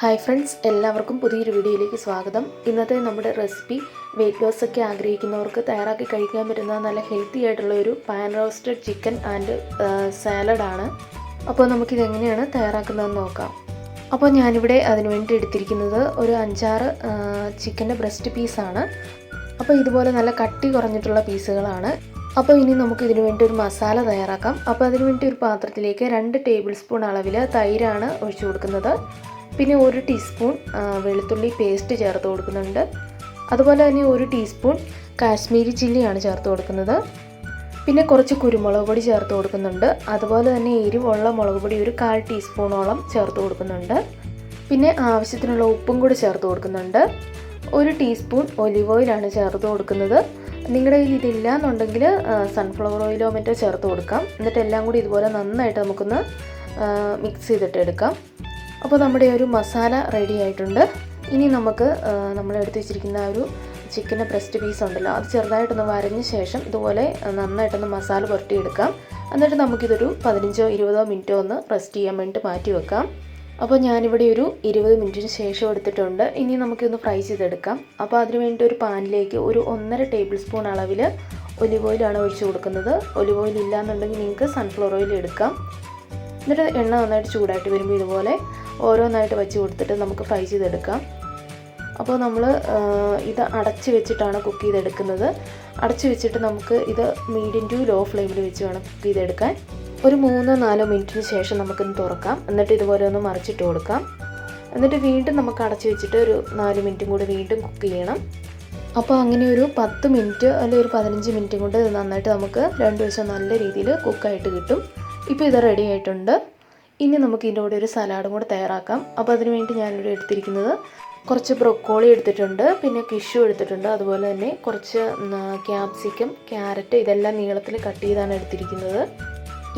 Hi friends എല്ലാവർക്കും പുതിയൊരു വീഡിയോയിലേക്ക് സ്വാഗതം. ഇന്നത്തെ നമ്മുടെ റെസിപ്പി വെയിറ്റ് ലോസ് ഒക്കെ ആഗ്രഹിക്കുന്നവർക്ക് തയ്യാറാക്കി കഴിക്കാൻ പറ്റുന്ന നല്ല ഹെൽത്തി ആയിട്ടുള്ള ഒരു പാൻ റോസ്റ്റഡ് ചിക്കൻ ആൻഡ് സാലഡാണ് അപ്പോൾ നമുക്കിത് എങ്ങനെയാണ് തയ്യാറാക്കുന്നതെന്ന് നോക്കാം. അപ്പോൾ ഞാനിവിടെ അതിന് വേണ്ടി എടുത്തിരിക്കുന്നത് ഒരു അഞ്ചാറ് ചിക്കന്റെ ബ്രസ്റ്റ് പീസാണ് അപ്പോൾ ഇതുപോലെ നല്ല കട്ടി കുറഞ്ഞിട്ടുള്ള പീസുകളാണ്. അപ്പോൾ ഇനി നമുക്ക് ഇതിനു വേണ്ടി ഒരു മസാല തയ്യാറാക്കാം. അപ്പോൾ അതിനു വേണ്ടി ഒരു പാത്രത്തിലേക്ക് രണ്ട് ടേബിൾ സ്പൂൺ അളവിൽ തൈരാണ് ഒഴിച്ചു കൊടുക്കുന്നത്. പിന്നെ ഒരു ടീസ്പൂൺ വെളുത്തുള്ളി പേസ്റ്റ് ചേർത്ത് കൊടുക്കുന്നുണ്ട്. അതുപോലെ തന്നെ ഒരു ടീസ്പൂൺ കാശ്മീരി ചില്ലിയാണ് ചേർത്ത് കൊടുക്കുന്നത്. പിന്നെ കുറച്ച് കുരുമുളക് പൊടി ചേർത്ത് കൊടുക്കുന്നുണ്ട്. അതുപോലെ തന്നെ എരിവുള്ള മുളക് പൊടി ഒരു കാൽ ടീസ്പൂണോളം ചേർത്ത് കൊടുക്കുന്നുണ്ട്. പിന്നെ ആവശ്യത്തിനുള്ള ഉപ്പും കൂടി ചേർത്ത് കൊടുക്കുന്നുണ്ട്. ഒരു ടീസ്പൂൺ ഒലിവ് ഓയിലാണ് ചേർത്ത് കൊടുക്കുന്നത്. നിങ്ങളുടെ കയ്യിൽ ഇതില്ല എന്നുണ്ടെങ്കിൽ സൺഫ്ലവർ ഓയിലോ മറ്റോ ചേർത്ത് കൊടുക്കാം. എന്നിട്ട് എല്ലാം കൂടി ഇതുപോലെ നന്നായിട്ട് നമുക്കൊന്ന് മിക്സ് ചെയ്തിട്ട് എടുക്കാം അപ്പോൾ നമ്മുടെ ഒരു മസാല റെഡി ആയിട്ടുണ്ട്. ഇനി നമുക്ക് നമ്മൾ എടുത്തു വെച്ചിരിക്കുന്ന ഒരു ചിക്കന്റെ ബ്രസ്റ്റ് പീസ് ഉണ്ടല്ലോ. അത് ചെറുതായിട്ടൊന്ന് വരഞ്ഞ ശേഷം ഇതുപോലെ നന്നായിട്ടൊന്ന് മസാല പുരട്ടിയെടുക്കാം. എന്നിട്ട് നമുക്കിതൊരു പതിനഞ്ചോ ഇരുപതോ മിനിറ്റോ ഒന്ന് റെസ്റ്റ് ചെയ്യാൻ വേണ്ടിയിട്ട് മാറ്റി വെക്കാം. അപ്പോൾ ഞാനിവിടെ ഒരു ഇരുപത് മിനിറ്റിന് ശേഷം എടുത്തിട്ടുണ്ട്. ഇനി നമുക്കിതൊന്ന് ഫ്രൈ ചെയ്തെടുക്കാം. അപ്പോൾ അതിന് വേണ്ടി ഒരു പാനിലേക്ക് ഒരു ഒന്നര ടേബിൾ സ്പൂൺ അളവിൽ ഒലിവ് ഓയിലാണ് ഒഴിച്ചു കൊടുക്കുന്നത്. ഒലിവ് ഓയിൽ ഇല്ലാന്നുണ്ടെങ്കിൽ നിങ്ങൾക്ക് സൺഫ്ലവർ ഓയിൽ എടുക്കാം. എന്നിട്ട് എണ്ണ നന്നായിട്ട് ചൂടായിട്ട് വരുമ്പോൾ ഇതുപോലെ ഓരോന്നായിട്ട് വെച്ച് കൊടുത്തിട്ട് നമുക്ക് ഫ്രൈ ചെയ്തെടുക്കാം. അപ്പോൾ നമ്മൾ ഇത് അടച്ച് വെച്ചിട്ടാണ് കുക്ക് ചെയ്തെടുക്കുന്നത്. അടച്ച് വെച്ചിട്ട് നമുക്ക് ഇത് മീഡിയം ടു ലോ ഫ്ലെയിമിൽ വെച്ച് വേണം കുക്ക് ചെയ്തെടുക്കാൻ. ഒരു മൂന്നോ നാലോ മിനിറ്റിന് ശേഷം നമുക്കിന്ന് തുറക്കാം. എന്നിട്ട് ഇതുപോലെ ഒന്ന് മറിച്ചിട്ട് കൊടുക്കാം. എന്നിട്ട് വീണ്ടും നമുക്ക് അടച്ച് വെച്ചിട്ട് ഒരു നാല് മിനിറ്റും കൂടി വീണ്ടും കുക്ക് ചെയ്യണം. അപ്പോൾ അങ്ങനെ ഒരു പത്ത് മിനിറ്റ് അല്ലെങ്കിൽ ഒരു പതിനഞ്ച് മിനിറ്റും കൊണ്ട് നന്നായിട്ട് നമുക്ക് രണ്ട് ദിവസം നല്ല രീതിയിൽ കുക്കായിട്ട് കിട്ടും. ഇപ്പോൾ ഇത് റെഡി ആയിട്ടുണ്ട്. ഇനി നമുക്ക് ഇതിന്റെ കൂടെ ഒരു സലാഡും കൂടെ തയ്യാറാക്കാം. അപ്പോൾ അതിന് വേണ്ടി ഞാനിവിടെ എടുത്തിരിക്കുന്നത് കുറച്ച് ബ്രൊക്കോളി എടുത്തിട്ടുണ്ട് പിന്നെ കിഷു എടുത്തിട്ടുണ്ട് അതുപോലെ തന്നെ കുറച്ച് ക്യാപ്സിക്കം ക്യാരറ്റ് ഇതെല്ലാം നീളത്തിൽ കട്ട് ചെയ്താണ് എടുത്തിരിക്കുന്നത്.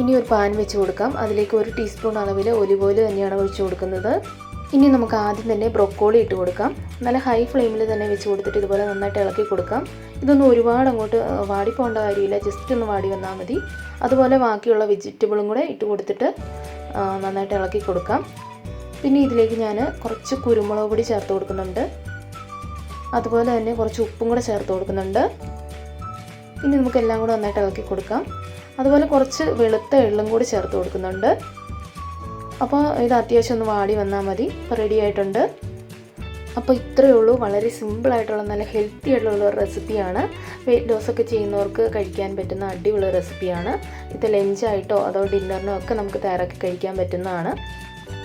ഇനി ഒരു പാൻ വെച്ച് കൊടുക്കാം. അതിലേക്ക് ഒരു ടീസ്പൂൺ അളവിൽ ഒലിവ് ഓയിൽ തന്നെയാണ് ഒഴിച്ചു കൊടുക്കുന്നത്. ഇനി നമുക്ക് ആദ്യം തന്നെ ബ്രൊക്കോളി ഇട്ട് കൊടുക്കാം. നല്ല ഹൈ ഫ്ലെയിമിൽ തന്നെ വെച്ച് കൊടുത്തിട്ട് ഇതുപോലെ നന്നായിട്ട് ഇളക്കി കൊടുക്കാം. ഇതൊന്നും ഒരുപാട് അങ്ങോട്ട് വാടി പോകേണ്ട കാര്യമില്ല. ജസ്റ്റ് ഒന്ന് വാടി വന്നാൽ മതി. അതുപോലെ ബാക്കിയുള്ള വെജിറ്റബിളും കൂടെ ഇട്ട് കൊടുത്തിട്ട് നന്നായിട്ട് ഇളക്കി കൊടുക്കാം. പിന്നെ ഇതിലേക്ക് ഞാൻ കുറച്ച് കുരുമുളക് പൊടി ചേർത്ത് കൊടുക്കുന്നുണ്ട്. അതുപോലെ തന്നെ കുറച്ച് ഉപ്പും കൂടെ ചേർത്ത് കൊടുക്കുന്നുണ്ട്. ഇനി നമുക്ക് എല്ലാം കൂടെ നന്നായിട്ട് ഇളക്കി കൊടുക്കാം. അതുപോലെ കുറച്ച് വെളുത്ത എള്ളും കൂടി ചേർത്ത് കൊടുക്കുന്നുണ്ട്. അപ്പോൾ ഇത് അത്യാവശ്യം ഒന്ന് വാടി വന്നാൽ മതി. ഇപ്പോൾ റെഡി ആയിട്ടുണ്ട്. അപ്പോൾ ഇത്രയേ ഉള്ളൂ. വളരെ സിമ്പിളായിട്ടുള്ള നല്ല ഹെൽത്തി ആയിട്ടുള്ള ഒരു റെസിപ്പിയാണ് വെയിറ്റ് ലോസ് ഒക്കെ ചെയ്യുന്നവർക്ക് കഴിക്കാൻ പറ്റുന്ന അടിപൊളി റെസിപ്പിയാണ് ഇത് ലഞ്ചായിട്ടോ അതോ ഡിന്നറിനോ ഒക്കെ നമുക്ക് തയ്യാറാക്കി കഴിക്കാൻ പറ്റുന്നതാണ്.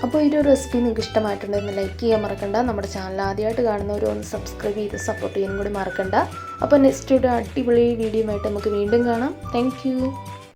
അപ്പോൾ ഈ ഒരു റെസിപ്പി നിങ്ങൾക്ക് ഇഷ്ടമായിട്ടുണ്ടെങ്കിൽ ലൈക്ക് ചെയ്യാൻ മറക്കണ്ട. നമ്മുടെ ചാനൽ ആദ്യമായിട്ട് കാണുന്നവരും ഒന്ന് സബ്സ്ക്രൈബ് ചെയ്ത് സപ്പോർട്ട് ചെയ്യാനും കൂടി മറക്കണ്ട. അപ്പോൾ നെക്സ്റ്റ് ഒരു അടിപൊളി വീഡിയോ ആയിട്ട് നമുക്ക് വീണ്ടും കാണാം. താങ്ക്